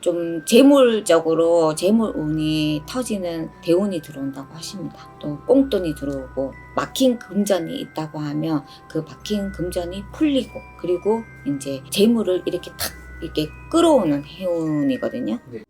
좀 재물적으로 재물 운이 터지는 대운이 들어온다고 하십니다. 또 꽁돈이 들어오고 막힌 금전이 있다고 하면 그 막힌 금전이 풀리고 그리고 이제 재물을 이렇게 탁 이렇게 끌어오는 해운이거든요. 네.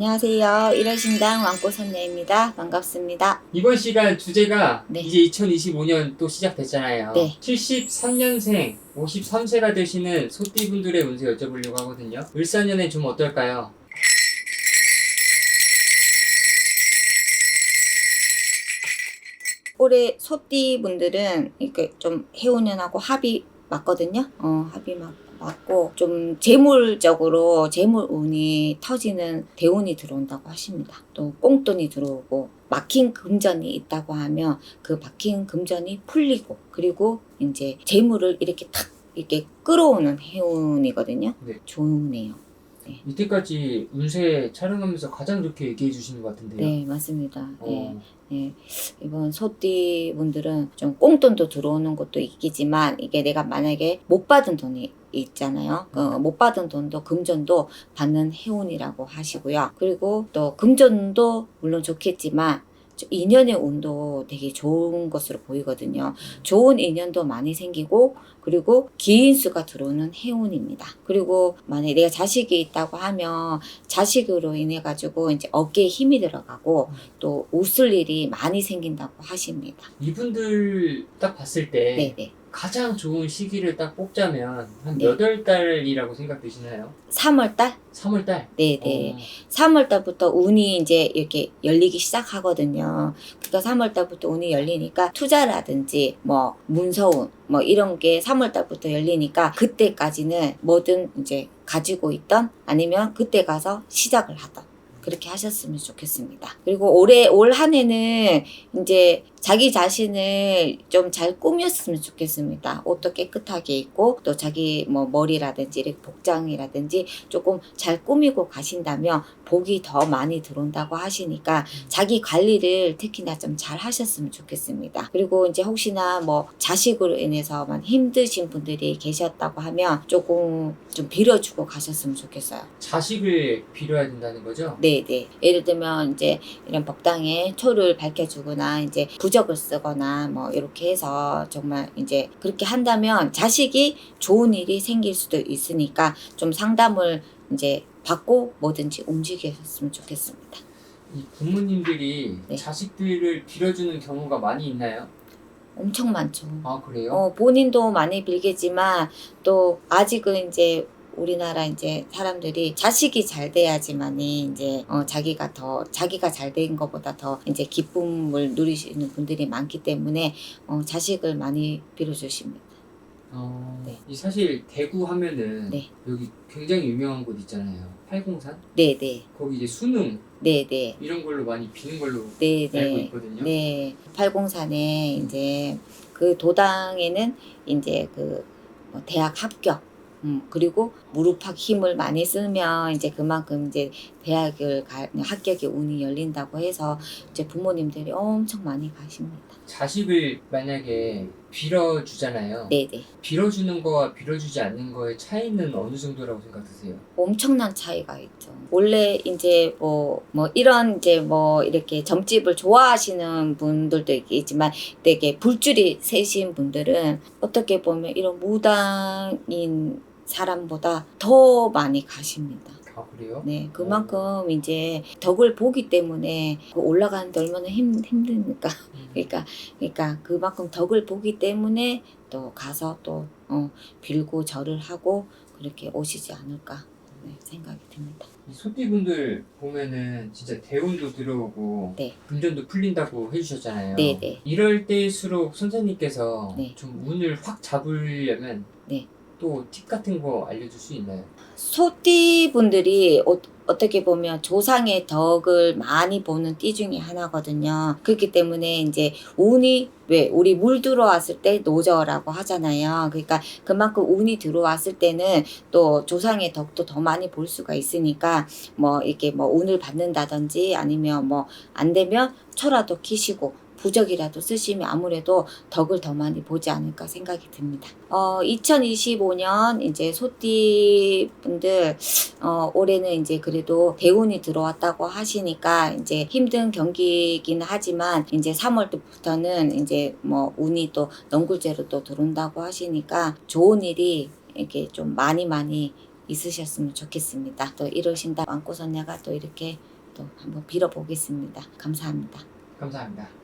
안녕하세요. 일월신당 왕꽃선녀입니다. 반갑습니다. 이번 시간 주제가 네. 이제 2025년 또 시작됐잖아요. 네. 73년생 53세가 되시는 소띠분들의 운세 여쭤보려고 하거든요. 을사년엔 좀 어떨까요? 올해 소띠 분들은 이렇게 좀 해운년하고 합이 맞거든요. 어, 합이 맞, 맞고 좀 재물적으로 재물 운이 터지는 대운이 들어온다고 하십니다. 또 꽁돈이 들어오고 막힌 금전이 있다고 하면 그 막힌 금전이 풀리고 그리고 이제 재물을 이렇게 탁 이렇게 끌어오는 해운이거든요. 네. 좋네요. 이때까지 운세 촬영하면서 가장 좋게 얘기해 주시는 것 같은데요. 네, 맞습니다. 네. 어, 예, 이번 소띠 분들은 좀 꽁돈도 들어오는 것도 있겠지만 이게 내가 만약에 못 받은 돈이 있잖아요. 그못 받은 돈도 금전도 받는 해운이라고 하시고요. 그리고 또 금전도 물론 좋겠지만 저 인연의 운도 되게 좋은 것으로 보이거든요. 좋은 인연도 많이 생기고 그리고 기인수가 들어오는 해운입니다. 그리고 만약에 내가 자식이 있다고 하면 자식으로 인해 가지고 이제 어깨에 힘이 들어가고 또 웃을 일이 많이 생긴다고 하십니다. 이분들 딱 봤을 때 네, 네. 가장 좋은 시기를 딱 뽑자면 한 네. 몇월 달이라고 생각되시나요? 3월 달? 3월 달. 네, 네. 어, 3월 달부터 운이 이제 이렇게 열리기 시작하거든요. 그러니까 3월 달부터 운이 열리니까 투자라든지 뭐 문서운 뭐 이런 게 3월 달부터 열리니까 그때까지는 뭐든 이제 가지고 있던 아니면 그때 가서 시작을 하던 그렇게 하셨으면 좋겠습니다. 그리고 올해 올 한 해는 이제 자기 자신을 좀 잘 꾸몄으면 좋겠습니다. 옷도 깨끗하게 입고 또 자기 뭐 머리라든지 이렇게 복장이라든지 조금 잘 꾸미고 가신다면 복이 더 많이 들어온다고 하시니까 자기 관리를 특히나 좀 잘 하셨으면 좋겠습니다. 그리고 이제 혹시나 뭐 자식으로 인해서만 힘드신 분들이 계셨다고 하면 조금 좀 빌어주고 가셨으면 좋겠어요. 자식을 빌어야 된다는 거죠? 네, 네. 예를 들면 이제 이런 법당에 초를 밝혀주거나 이제 부 적을 쓰거나 뭐 이렇게 해서 정말 이제 그렇게 한다면 자식이 좋은 일이 생길 수도 있으니까 좀 상담을 이제 받고 뭐든지 움직이셨으면 좋겠습니다. 이 부모님들이 네. 자식들을 빌어주는 경우가 많이 있나요? 엄청 많죠. 아 그래요? 어, 본인도 많이 빌겠지만 또 아직은 이제 우리나라 이제 사람들이 자식이 잘 돼야지만이 이제 어, 자기가 더 자기가 잘 된 것보다 더 이제 기쁨을 누리시는 분들이 많기 때문에 어, 자식을 많이 빌어주십니다. 어, 네. 이 사실 대구 하면은 네. 여기 굉장히 유명한 곳 있잖아요. 팔공산? 네, 네, 거기 이제 수능 네, 네, 이런 걸로 많이 비는 걸로 네, 알고 네. 있거든요. 네, 팔공산에 이제 그 도당에는 이제 그뭐 대학 합격, 음, 그리고 무릎팍 힘을 많이 쓰면 이제 그만큼 이제 대학을 가, 합격의 운이 열린다고 해서 이제 부모님들이 엄청 많이 가십니다. 자식을 만약에 빌어주잖아요. 네, 네. 빌어주는 거와 빌어주지 않는 거의 차이는 어느 정도라고 생각하세요? 엄청난 차이가 있죠. 원래 이제 뭐, 뭐 이런 이제 뭐 이렇게 점집을 좋아하시는 분들도 있겠지만 되게 불줄이 세신 분들은 어떻게 보면 이런 무당인 사람보다 더 많이 가십니다. 아 그래요? 네, 그만큼 이제 덕을 보기 때문에 그 올라가는데 얼마나 힘, 힘드니까. 음. 그러니까, 그러니까 그만큼 덕을 보기 때문에 또 가서 또 어, 빌고 절을 하고 그렇게 오시지 않을까 네, 생각이 듭니다. 이 소띠분들 보면은 진짜 대운도 들어오고 네. 금전도 풀린다고 해주셨잖아요. 네, 네. 이럴 때일수록 선생님께서 네. 좀 운을 확 잡으려면 네. 또 팁 같은 거 알려줄 수 있나요? 소띠 분들이 어, 어떻게 보면 조상의 덕을 많이 보는 띠 중에 하나거든요. 그렇기 때문에 이제 운이 왜 우리 물 들어왔을 때 노저라고 하잖아요. 그러니까 그만큼 운이 들어왔을 때는 또 조상의 덕도 더 많이 볼 수가 있으니까 뭐 이렇게 뭐 운을 받는다든지 아니면 뭐 안 되면 초라도 키시고 부적이라도 쓰시면 아무래도 덕을 더 많이 보지 않을까 생각이 듭니다. 어, 2025년 이제 소띠 분들 어, 올해는 이제 그래도 대운이 들어왔다고 하시니까 이제 힘든 경기이긴 하지만 이제 3월 때부터는 이제 뭐 운이 또 넘굴제로 또 들어온다고 하시니까 좋은 일이 이렇게 좀 많이 많이 있으셨으면 좋겠습니다. 또 이러신다 왕꼬선녀가 또 이렇게 또 한번 빌어보겠습니다. 감사합니다. 감사합니다.